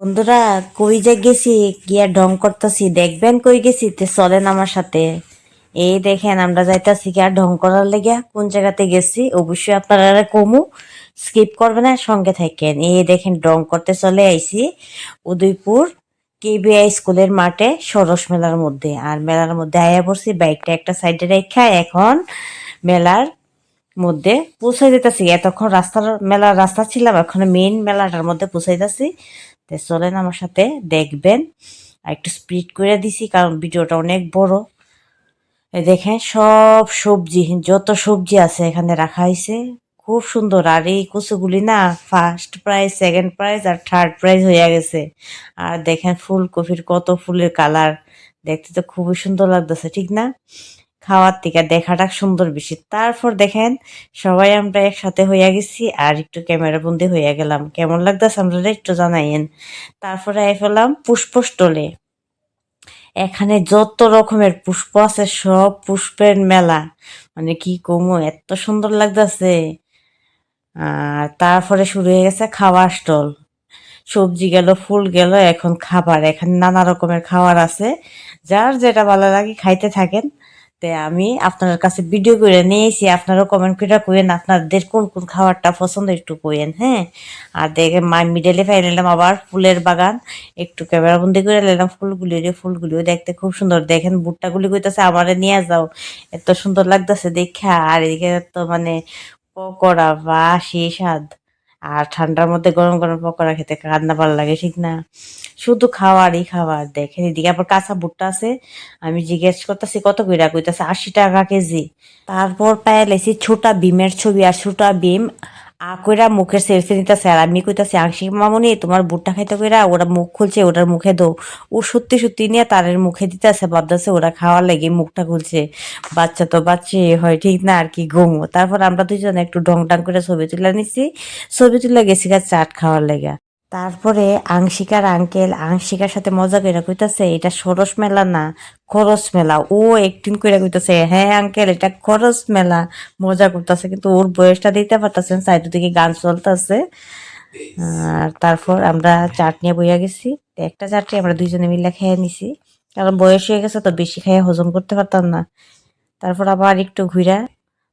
বন্ধুরা, কই যে গেছি গিয়া ঢং করতেছি, দেখবেন কই গেছি, তে চলেন আমার সাথে। এই দেখেন, আমরা যাইতাছি গিয়া ঢং করার লেগিয়া, কোন জায়গাতে গেছি, অবশ্যই আপনারা কমু, স্কিপ করবেন না সঙ্গে থাকেন। এই দেখেন, ঢং করতে চলে আইছি, উদয়পুর কেবিআই স্কুলের মাঠে, সরস মেলার মধ্যে। আর মেলার মধ্যে আয়া পড়ছি, বাইকটা একটা সাইডে রেখা, এখন মেলার মধ্যে পৌঁছাই যেতেছি এতক্ষণ রাস্তার, মেলার রাস্তা ছিলাম, এখন মেইন মেলাটার মধ্যে পৌঁছাইতেছি। তো চলেন আমার সাথে, দেখবেন। আর একটু স্পিড করে দিছি, কারণ ভিডিওটা অনেক বড়। দেখেন, সব সবজি, যত সবজি আছে এখানে রাখা হয়েছে খুব সুন্দর। আর এই কচুগুলি না ফার্স্ট প্রাইজ সেকেন্ড প্রাইজ আর থার্ড প্রাইজ হয়ে গেছে। আর দেখেন ফুলকপির কত ফুলের কালার দেখতে তো খুবই সুন্দর লাগতেছে, ঠিক না? খাওয়ার থেকে দেখাটা সুন্দর বেশি। তারপর দেখেন, সবাই আমরা একসাথে হইয়া গেছি আর একটু ক্যামেরা বন্দি হইয়া গেলাম। কেমন লাগতেছে আমরা একটু জানাইয়েন। তারপরে আই ফেলাম পুষ্পস্টলে এখানে যত রকমের পুষ্প আছে, সব পুষ্পের মেলা। মানে কি কমু, এত সুন্দর লাগতেছে। আর তারপরে শুরু হয়ে গেছে খাওয়ার স্টল। সবজি গেল, ফুল গেল, এখন খাবার। এখানে নানা রকমের খাবার আছে। যার যেটা ভালো লাগে খাইতে থাকেন। তে আমি আপনার কাছে ভিডিও করে নিয়েছি আপনারাও কমেন্ট করে কইেন আপনাদের কোন কোন খাবারটা পছন্দ একটু কইেন হ্যাঁ? আর দেখে মাই মিডলে ফাই নিলাম আবার ফুলের বাগান, একটু ক্যামেরা বন্দি করে নিলাম ফুলগুলি রে ফুলগুলিও দেখতে খুব সুন্দর। দেখেন বুটটাগুলি কইতেছে, আমারে নিয়ে যাও, এত সুন্দর লাগতেছে দেখা। আর এদিকে তো মানে পকোড়া বা সে স্বাদ। আর ঠান্ডার মধ্যে গরম গরম পকোড়া খেতে কান্না ভালো লাগে, ঠিক না? শুধু খাওয়ারই খাবার। দেখেন এদিকে আবার কাঁচা ভুট্টা আছে। আমি জিজ্ঞেস করতেছি, কত কইরা কইতাছে? আশি টাকা কেজি। তারপর পায়ে লেছি ছোটা বিমের ছবি, আর ছোটা বিম আ কইরা সেলফি নিতেছে আর আমি কইতাছি, আংশিক মামনি, তোমার বুটটা খাইতে কইরা ওরা মুখ খুলছে, ওটার মুখে দো। ও সত্যি সত্যি নিয়ে তারের মুখে দিতেছে, ভাবতেছে ওরা খাওয়ার লেগে মুখটা খুলছে। বাচ্চা তো বাচ্চা হয় ঠিক না, আর কি ঘুমো। তারপর আমরা দুজন একটু ঢং টাং করে ছবি তুলে নিছি। ছবি তুলে গেছি গা চাট খাওয়ার লেগা। তারপরে আংশিকার আঙ্কেল আংশিকার সাথে মজা করে কইতাছে, এটা সরস মেলা না, খরচ মেলা। ও একদিন করে কইতাছে হ্যাঁ আঙ্কেল এটা খরচ মেলা। মজা করতেছে, কিন্তু ওর বয়সটা দিতে পারতেছেন সাইড দিকে গান চলতেছে। আর তারপর আমরা চাট নিয়ে বইয়া গেছি। একটা চাটনি আমরা দুইজনে মিলে খেয়ে নিছি। কারণ বয়স হয়ে গেছে, তো বেশি খেয়ে হজম করতে পারতাম না। তারপর আবার একটু ঘুরা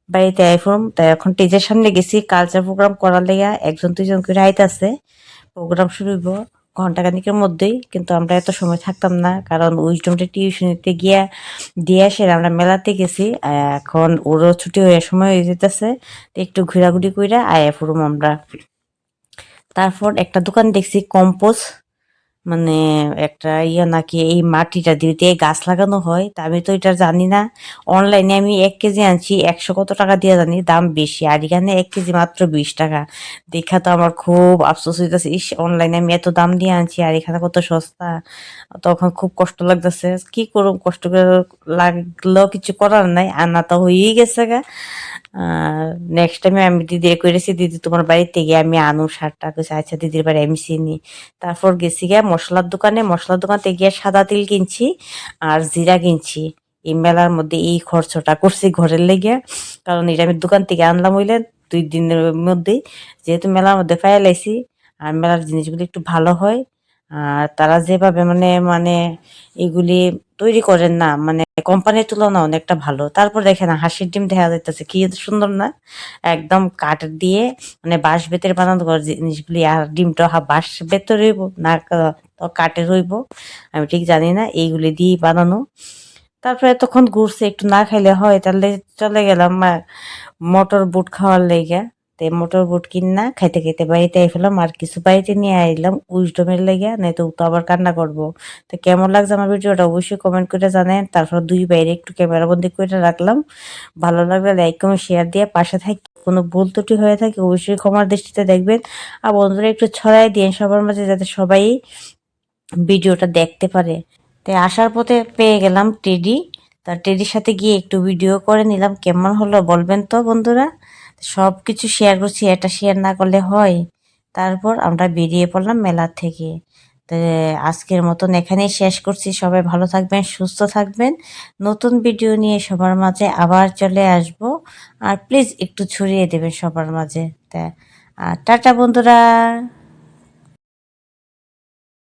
বাড়িতে আইফোন, তাই এখন টেজের সামনে গেছি। কালচার প্রোগ্রাম করার লেগা একজন দুইজন করে আইতাছে। প্রোগ্রাম শুরু হইব ঘন্টাখানিকের মধ্যেই, কিন্তু আমরা এত সময় থাকতাম না। কারণ উইজডমটা টিউশনিতে গিয়া দিয়ে আসে আমরা মেলাতে গেছি এখন ওরও ছুটি হয়ে সময় হয়ে যেতেছে, তো একটু ঘোরাঘুরি কইরা আয়া ফুরুম আমরা। তারপর একটা দোকান দেখছি, কম্পোজ। মানে একটা ইয়ে নাকি এই মাটিটা দিয়ে গাছ লাগানো হয়, তা আমি তো এটা জানি না। অনলাইনে আমি এক কেজি আনছি, একশো কত টাকা দিয়ে জানি, দাম বেশি। আর এখানে এক কেজি মাত্র বিশ টাকা। দেখা তো আমার খুব আফসোস হইতেছে, ইস অনলাইনে আমি এত দাম দিয়ে আনছি, আর এখানে কত সস্তা। তখন খুব কষ্ট লাগতেছে, কি করুম কষ্ট করে লাগলেও কিছু করার নাই, আনা তো হয়েই গেছে গা। নেক্সট টাইমে আমি দিদি করেছি দিদি, তোমার বাড়িতে গিয়ে আমি আনু সারটা আচ্ছা দিদির বাড়ি আমি চিনি। তারপর গেছি গিয়া মশলার দোকানে, মশলার দোকানতে গিয়ে সাদা তিল কিনছি আর জিরা কিনছি। এই মেলার মধ্যে এই খরচটা করছি ঘরের লেগে। কারণ এটা আমি দোকান থেকে আনলাম হইলে দুই দিনের মধ্যেই। যেহেতু মেলার মধ্যে ফাইলাইছি আর মেলার জিনিসগুলো একটু ভালো হয় আর তারা যেভাবে মানে মানে এগুলি তৈরি করেন না মানে কোম্পানির তুলনা অনেকটা ভালো। তারপর দেখেন হাসির ডিম দেখা যাইতেছে, কি সুন্দর না? একদম কাঠ দিয়ে মানে বাঁশ বেতের বানানো জিনিসগুলি, আর ডিমটা বাঁশ বেতের রইব, না তো কাঠের রইব, আমি ঠিক জানি না, এইগুলি দিয়ে বানানো। তারপরে তখন ঘুরছে, একটু না খাইলে হয়, তাহলে চলে গেলাম মটর বুট খাওয়ার লেগে। তে মোটর বুট কিনা খাইতে খাইতে বাড়িতে আইফেলাম আর কিছু বাড়িতে নিয়ে আইলাম উইজডমের লেগে নাই তো তো আবার কান্না করব। তো কেমন লাগছে আমার ভিডিওটা অবশ্যই কমেন্ট করে জানেন তারপর দুই বাইরে একটু ক্যামেরা বন্দি করে রাখলাম। ভালো লাগলে লাইক কমেন্ট শেয়ার দিয়ে পাশে থাকি। কোনো ভুল ত্রুটি হয়ে থাকে অবশ্যই ক্ষমার দৃষ্টিতে দেখবেন। আর বন্ধুরা একটু ছড়াই দিয়ে সবার মাঝে যাতে সবাই ভিডিওটা দেখতে পারে। তাই আসার পথে পেয়ে গেলাম টেডি। তার টেডির সাথে গিয়ে একটু ভিডিও করে নিলাম। কেমন হলো বলবেন তো বন্ধুরা? সব কিছু শেয়ার করছি, এটা শেয়ার না করলে হয়। তারপর আমরা বেরিয়ে পড়লাম মেলা থেকে। তো আজকের মতন এখানেই শেষ করছি। সবাই ভালো থাকবেন, সুস্থ থাকবেন। নতুন ভিডিও নিয়ে সবার মাঝে আবার চলে আসব। আর প্লিজ একটু ছড়িয়ে দেবেন সবার মাঝে। তা টাটা বন্ধুরা।